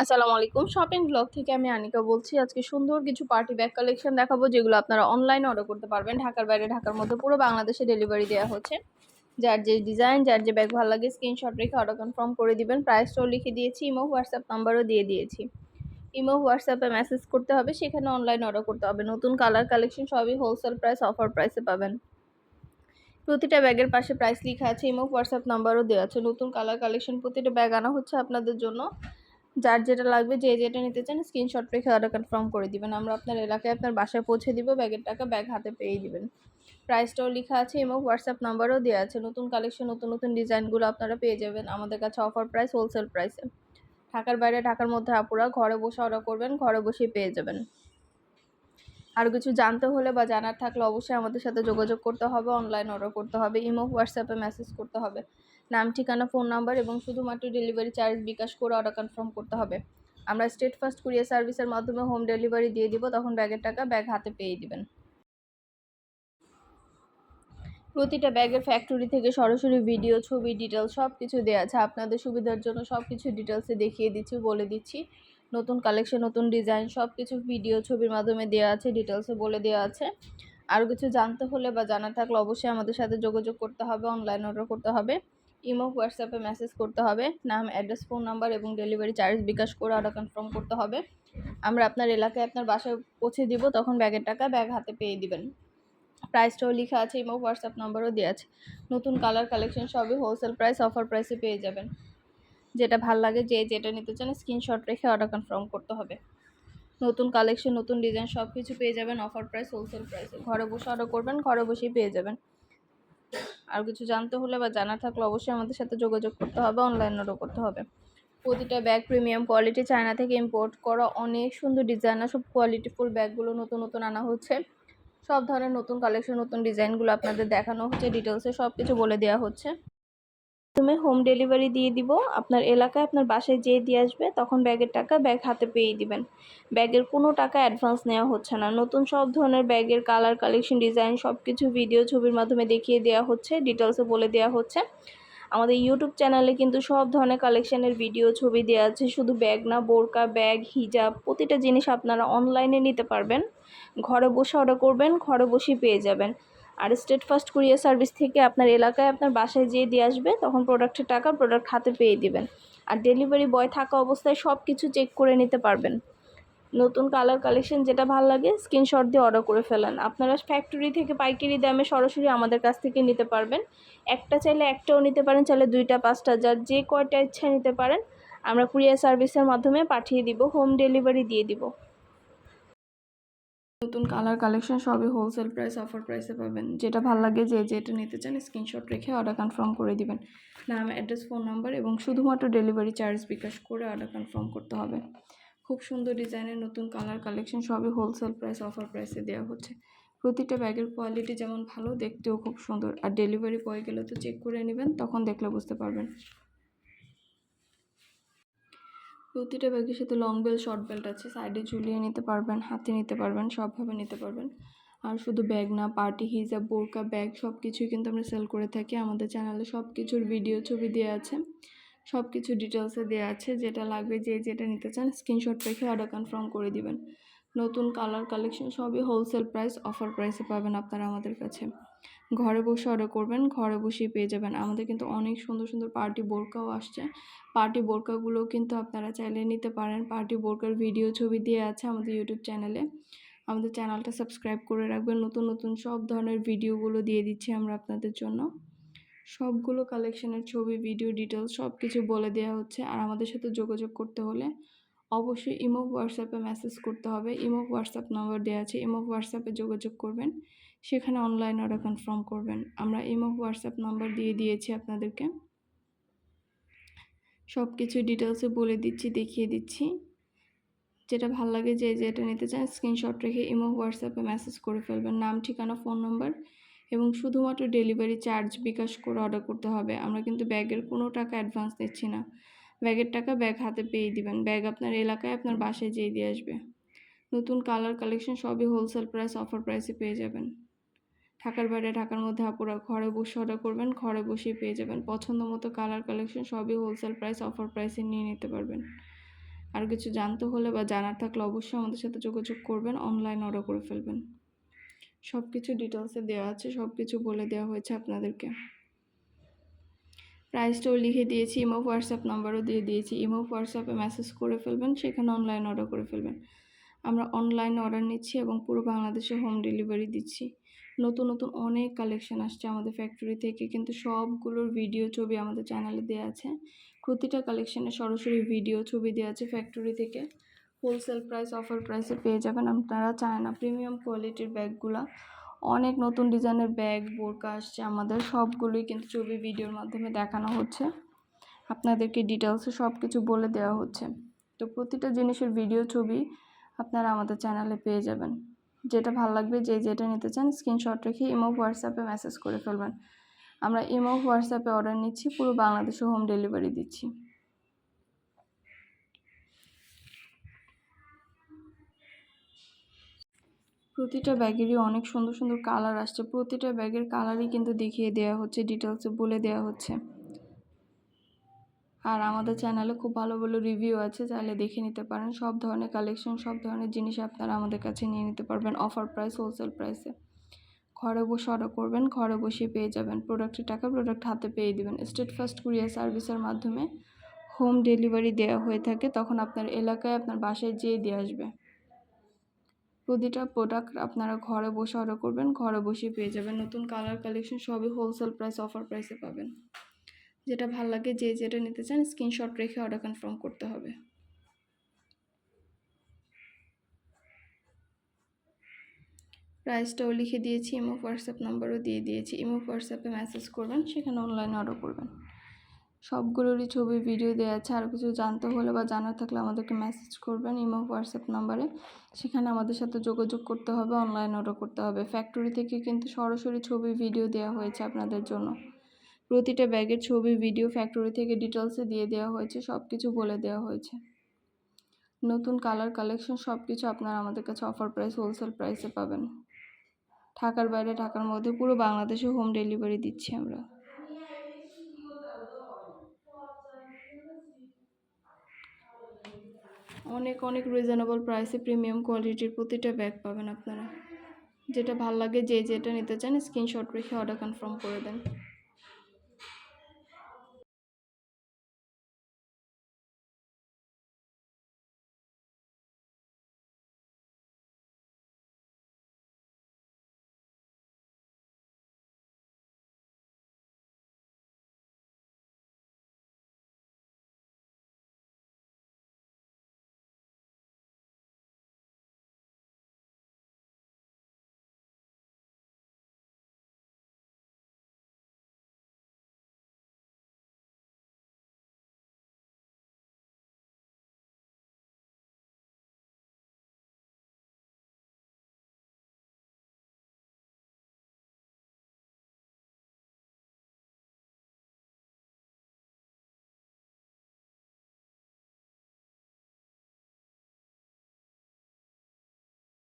আসসালামু আলাইকুম shopping blog থেকে আমি আনিকা বলছি। আজকে সুন্দর কিছু পার্টি ব্যাগ কালেকশন দেখাবো, যেগুলো আপনারা অনলাইনে অর্ডার করতে পারবেন। ঢাকার বাইরে, ঢাকার মধ্যে পুরো বাংলাদেশে ডেলিভারি দেওয়া হচ্ছে। যার যে ডিজাইন যার যে ব্যাগ ভালো লাগে স্ক্রিনশট রেখে অর্ডার কনফার্ম করে দিবেন। প্রাইসটাও লিখে দিয়েছি ইমো হোয়াটসঅ্যাপ নাম্বারও দিয়ে দিয়েছি। ইমো হোয়াটসঅ্যাপে মেসেজ করতে হবে, সেখানে অনলাইন অর্ডার করতে হবে। নতুন কালার কালেকশন সবই হোলসেল প্রাইস অফার প্রাইসে পাবেন। প্রতিটা ব্যাগের পাশে প্রাইস লেখা আছে ইমো হোয়াটসঅ্যাপ নাম্বারও দেওয়া আছে। নতুন কালার কালেকশন প্রতিটা ব্যাগ আনা হচ্ছে আপনাদের জন্য। যার যেটা লাগবে, যে যেটা নিতে চান স্ক্রিনশট রেখে অর্ডার কনফার্ম করে দিবেন। আমরা আপনার এলাকায় আপনার বাসায় পৌঁছে দিব, ব্যাগের টাকা ব্যাগ হাতে পেয়ে দিবেন। প্রাইসটাও লেখা আছে, এবং হোয়াটসঅ্যাপ নাম্বারও দেওয়া আছে। নতুন কালেকশন নতুন নতুন ডিজাইনগুলো আপনারা পেয়ে যাবেন। আমাদের কাছে অফার প্রাইস হোলসেল প্রাইসে ঢাকার বাইরে, ঢাকার মধ্যে আপুরা ঘরে বসে অর্ডার করবেন, ঘরে বসেই পেয়ে যাবেন। আর কিছু জানতে হলে বা জানার থাকলে অবশ্যই আমাদের সাথে যোগাযোগ করতে হবে অনলাইন অর্ডার করতে হবে ইমো হোয়াটসঅ্যাপে মেসেজ করতে হবে। নাম, ঠিকানা, ফোন নাম্বার এবং শুধুমাত্র ডেলিভারি চার্জ বিকাশ করে অর্ডার কনফার্ম করতে হবে। আমরা স্টেট ফার্স্ট কুরিয়ার সার্ভিসের মাধ্যমে হোম ডেলিভারি দিয়ে দিব, তখন ব্যাগের টাকা ব্যাগ হাতে পেয়ে দিবেন। প্রতিটা ব্যাগের ফ্যাক্টরি থেকে সরাসরি ভিডিও ছবি ডিটেলস সব কিছু দেওয়া আছে। আপনাদের সুবিধার জন্য সব কিছু ডিটেলসে দেখিয়ে দিচ্ছি, বলে দিচ্ছি। নতুন কালেকশন নতুন ডিজাইন সব কিছু ভিডিও ছবির মাধ্যমে দেওয়া আছে ডিটেলসে বলে দেওয়া আছে। আরও কিছু জানতে হলে বা জানা থাকলে অবশ্যই আমাদের সাথে যোগাযোগ করতে হবে অনলাইন অর্ডার করতে হবে। ইমো, হোয়াটসঅ্যাপে মেসেজ করতে হবে। নাম, অ্যাড্রেস, ফোন নাম্বার এবং ডেলিভারি চার্জ বিকাশ করে অর্ডার কনফার্ম করতে হবে। আমরা আপনার এলাকায় আপনার বাসায় পৌঁছে দিব, তখন ব্যাগের টাকা ব্যাগ হাতে পেয়ে দিবেন। প্রাইসটাও লেখা আছে, ইমো, হোয়াটসঅ্যাপ নাম্বারও দেওয়া আছে। নতুন কালার কালেকশন সবই হোলসেল প্রাইস অফার প্রাইসে পেয়ে যাবেন। যেটা ভালো লাগে, যে যেটা নিতে চান স্ক্রিনশট রেখে অর্ডার কনফার্ম করতে হবে। নতুন কালেকশন, নতুন ডিজাইন সব কিছু পেয়ে যাবেন অফার প্রাইস হোলসেল প্রাইসে ঘরে বসে অর্ডার করবেন, ঘরে বসেই পেয়ে যাবেন। আর কিছু জানতে হলে বা জানা থাকলে অবশ্যই আমাদের সাথে যোগাযোগ করতে হবে অনলাইন অর্ডার করতে হবে। প্রতিটা ব্যাগ প্রিমিয়াম কোয়ালিটি চায়না থেকে ইম্পোর্ট করা অনেক সুন্দর ডিজাইনার সব কোয়ালিটিফুল ব্যাগগুলো নতুন নতুন আনা হচ্ছে। সব ধরনের নতুন কালেকশন নতুন ডিজাইনগুলো আপনাদের দেখানো হচ্ছে ডিটেলসে সব কিছু বলে দেওয়া হচ্ছে। তুমি হোম ডেলিভারি দিয়ে দিব। আপনার এলাকায় আপনার বাসায় যেয়ে দিয়ে আসবে, তখন ব্যাগের টাকা ব্যাগ হাতে পেয়ে দিবেন। ব্যাগের কোনো টাকা অ্যাডভান্স নেওয়া হচ্ছে না। নতুন সব ধরনের ব্যাগের কালার কালেকশন ডিজাইন সব কিছু ভিডিও ছবির মাধ্যমে দেখিয়ে দেওয়া হচ্ছে ডিটেলসে বলে দেওয়া হচ্ছে। আমাদের ইউটিউব চ্যানেলে কিন্তু সব ধরনের কালেকশানের ভিডিও ছবি দেওয়া আছে। শুধু ব্যাগ না, বোরকা, ব্যাগ, হিজাব, প্রতিটা জিনিস আপনারা অনলাইনে নিতে পারবেন। ঘরে বসে অর্ডার করবেন, ঘরে বসেই পেয়ে যাবেন। আর স্টেট ফার্স্ট কুরিয়ার সার্ভিস থেকে আপনার এলাকায় আপনার বাসায় যেয়ে দিয়ে আসবে, তখন প্রোডাক্টের টাকা প্রোডাক্ট হাতে পেয়ে দিবেন। আর ডেলিভারি বয় থাকা অবস্থায় সব কিছু চেক করে নিতে পারবেন। নতুন কালার কালেকশন যেটা ভালো লাগে স্ক্রিনশট দিয়ে অর্ডার করে ফেলেন। আপনারা ফ্যাক্টরি থেকে পাইকারি দামে সরাসরি আমাদের কাছ থেকে নিতে পারবেন। একটা চাইলে একটাও নিতে পারেন, চাইলে দুইটা, পাঁচটা, যার যে কয়টা ইচ্ছা নিতে পারেন, আমরা কুরিয়ার সার্ভিসের মাধ্যমে পাঠিয়ে দিব হোম ডেলিভারি দিয়ে দিব। নতুন কালার কালেকশন সবই হোলসেল প্রাইস অফার প্রাইসে পাবেন। যেটা ভালো লাগে যে যেটা নিতে চান স্ক্রিনশট রেখে অর্ডার কনফার্ম করে দিবেন। নাম অ্যাড্রেস ফোন নাম্বার এবং শুধুমাত্র ডেলিভারি চার্জ বিকাশ করে অর্ডার কনফার্ম করতে হবে। খুব সুন্দর ডিজাইনের নতুন কালার কালেকশন সবই হোলসেল প্রাইস অফার প্রাইসে দেওয়া হচ্ছে। প্রতিটা ব্যাগের কোয়ালিটি যেমন ভালো, দেখতেও খুব সুন্দর। আর ডেলিভারি বয় গেলে তো চেক করে নেবেন, তখন দেখলে বুঝতে পারবেন। প্রতিটা ব্যাগের সাথে লং বেল্ট শর্ট বেল্ট আছে। সাইডে ঝুলিয়ে নিতে পারবেন, হাতে নিতে পারবেন, সবভাবে নিতে পারবেন। আর শুধু ব্যাগ না পার্টি হিজাব, বোরকা ব্যাগ সব কিছুই কিন্তু আমরা সেল করে থাকি। আমাদের চ্যানেলে সব কিছুর ভিডিও ছবি দেওয়া আছে। সব কিছু ডিটেলসে দেওয়া আছে। যেটা লাগবে, যে যেটা নিতে চান স্ক্রিনশট রেখে অর্ডার কনফার্ম করে দিবেন। নতুন কালার কালেকশন সবই হোলসেল প্রাইস অফার প্রাইসে পাবেন আপনারা আমাদের কাছে। ঘরে বসে অর্ডার করবেন, ঘরে বসেই পেয়ে যাবেন। আমাদের কিন্তু অনেক সুন্দর সুন্দর পার্টি বোরকাও আসছে। পার্টি বোরকাগুলো কিন্তু আপনারা চাইলে নিতে পারেন। পার্টি বোরকার ভিডিও ছবি দিয়ে আছে আমাদের ইউটিউব চ্যানেলে আমাদের চ্যানেলটা সাবস্ক্রাইব করে রাখবেন। নতুন নতুন সব ধরনের ভিডিওগুলো দিয়ে দিচ্ছি আমরা আপনাদের জন্য। সবগুলো কালেকশনের ছবি ভিডিও ডিটেলস সব কিছু বলে দেওয়া হচ্ছে। আর আমাদের সাথে যোগাযোগ করতে হলে অবশ্যই ইমো, হোয়াটসঅ্যাপে মেসেজ করতে হবে। ইমো, হোয়াটসঅ্যাপ নাম্বার দেওয়া আছে। ইমো, হোয়াটসঅ্যাপে যোগাযোগ করবেন। সেখানে অনলাইন অর্ডার কনফার্ম করবেন। আমরা ইমো হোয়াটসঅ্যাপ নাম্বার দিয়ে দিয়েছি আপনাদেরকে। সব কিছু ডিটেলসে বলে দিচ্ছি, দেখিয়ে দিচ্ছি। যেটা ভালো লাগে যে, যেটা নিতে চান স্ক্রিনশট রেখে ইমো হোয়াটসঅ্যাপে মেসেজ করে ফেলবেন। নাম, ঠিকানা ফোন নম্বর এবং শুধুমাত্র ডেলিভারি চার্জ বিকাশ করে অর্ডার করতে হবে। আমরা কিন্তু ব্যাগের কোনো টাকা অ্যাডভান্স দিচ্ছি না। ব্যাগের টাকা ব্যাগ হাতে পেয়ে দিবেন। ব্যাগ আপনার এলাকায়, আপনার বাসায় যেয়ে দিয়ে আসবে। নতুন কালার কালেকশন সবই হোলসেল প্রাইস অফার প্রাইসে পেয়ে যাবেন। ঢাকার বাইরে, ঢাকার মধ্যে আপুরা ঘরে বসে অর্ডার করবেন, ঘরে বসেই পেয়ে যাবেন। পছন্দ মতো কালার কালেকশন সবই হোলসেল প্রাইস অফার প্রাইসে নিয়ে নিতে পারবেন। আর কিছু জানতে হলে বা জানার থাকলে অবশ্যই আমাদের সাথে যোগাযোগ করবেন অনলাইন অর্ডার করে ফেলবেন। সব কিছু ডিটেলসে দেওয়া আছে সব কিছু বলে দেওয়া হয়েছে আপনাদেরকে। প্রাইসটাও লিখে দিয়েছি ইমো হোয়াটসঅ্যাপ নাম্বারও দিয়ে দিয়েছি। ইমো হোয়াটসঅ্যাপে মেসেজ করে ফেলবেন, সেখানে অনলাইন অর্ডার করে ফেলবেন। আমরা অনলাইন অর্ডার নিচ্ছি এবং পুরো বাংলাদেশে হোম ডেলিভারি দিচ্ছি। নতুন নতুন অনেক কালেকশন আসছে আমাদের ফ্যাক্টরি থেকে, কিন্তু সবগুলোর ভিডিও ছবি আমাদের চ্যানেলে দেওয়া আছে। প্রতিটা কালেকশানে সরাসরি ভিডিও ছবি দেওয়া আছে ফ্যাক্টরি থেকে। হোলসেল প্রাইস অফার প্রাইসে পেয়ে যাবেন আপনারা, চায় না প্রিমিয়াম কোয়ালিটির ব্যাগগুলা। অনেক নতুন ডিজাইনের ব্যাগ বোরকা আসছে আমাদের, সবগুলোই কিন্তু ছবি ভিডিওর মাধ্যমে দেখানো হচ্ছে। আপনাদেরকে ডিটেলসে সব কিছু বলে দেওয়া হচ্ছে। তো প্রতিটা জিনিসের ভিডিও ছবি আপনারা আমাদের চ্যানেলে পেয়ে যাবেন। যেটা ভালো লাগবে, যে যেটা নিতে চান স্ক্রিনশট রেখে ইমো হোয়াটসঅ্যাপে মেসেজ করে ফেলবেন। আমরা ইমো হোয়াটসঅ্যাপে অর্ডার নিচ্ছি, পুরো বাংলাদেশে হোম ডেলিভারি দিচ্ছি। প্রতিটা ব্যাগেরই অনেক সুন্দর সুন্দর কালার আসছে। প্রতিটা ব্যাগের কালারই কিন্তু দেখিয়ে দেওয়া হচ্ছে ডিটেলসে বলে দেওয়া হচ্ছে। আর আমাদের চ্যানেলে খুব ভালো ভালো রিভিউ আছে, চাইলে দেখে নিতে পারেন। সব ধরনের কালেকশন সব ধরনের জিনিস আপনারা আমাদের কাছে নিয়ে নিতে পারবেন অফার প্রাইস হোলসেল প্রাইসে ঘরে বসে অর্ডার করবেন, ঘরে বসে পেয়ে যাবেন। প্রোডাক্টের টাকা প্রোডাক্ট হাতে পেয়ে দেবেন। স্টেট ফার্স্ট কুরিয়ার সার্ভিসের মাধ্যমে হোম ডেলিভারি দেওয়া হয়ে থাকে, তখন আপনার এলাকায় আপনার বাসায় যেয়ে দিয়ে আসবে। প্রতিটা প্রোডাক্ট আপনারা ঘরে বসে অর্ডার করবেন, ঘরে বসে পেয়ে যাবেন। নতুন কালার কালেকশন সবই হোলসেল প্রাইস অফার প্রাইসে পাবেন। যেটা ভালো লাগে, যে যেটা নিতে চান স্ক্রিনশট রেখে অর্ডার কনফার্ম করতে হবে। প্রাইসটাও লিখে দিয়েছি ইমো হোয়াটসঅ্যাপ নাম্বারও দিয়ে দিয়েছি। ইমো হোয়াটসঅ্যাপে মেসেজ করবেন, সেখানে অনলাইনে অর্ডার করবেন। সবগুলোরই ছবি ভিডিও দেওয়া আছে। আর কিছু জানতে হলে বা জানার থাকলে আমাদেরকে মেসেজ করবেন ইমো হোয়াটসঅ্যাপ নাম্বারে সেখানে আমাদের সাথে যোগাযোগ করতে হবে অনলাইন অর্ডার করতে হবে। ফ্যাক্টরি থেকে কিন্তু সরাসরি ছবি ভিডিও দেওয়া হয়েছে আপনাদের জন্য। প্রতিটা ব্যাগের ছবি, ভিডিও ফ্যাক্টরি থেকে ডিটেলসে দিয়ে দেওয়া হয়েছে সব কিছু বলে দেওয়া হয়েছে। নতুন কালার কালেকশন সব কিছু আপনারা আমাদের কাছে অফার প্রাইস হোলসেল প্রাইসে পাবেন। ঢাকার বাইরে, ঢাকার মধ্যে পুরো বাংলাদেশে হোম ডেলিভারি দিচ্ছি আমরা। অনেক অনেক রিজনেবল প্রাইসে প্রিমিয়াম কোয়ালিটির প্রতিটা ব্যাগ পাবেন আপনারা। যেটা ভালো লাগে, যে যেটা নিতে চান স্ক্রিনশট রেখে অর্ডার কনফার্ম করে দেন।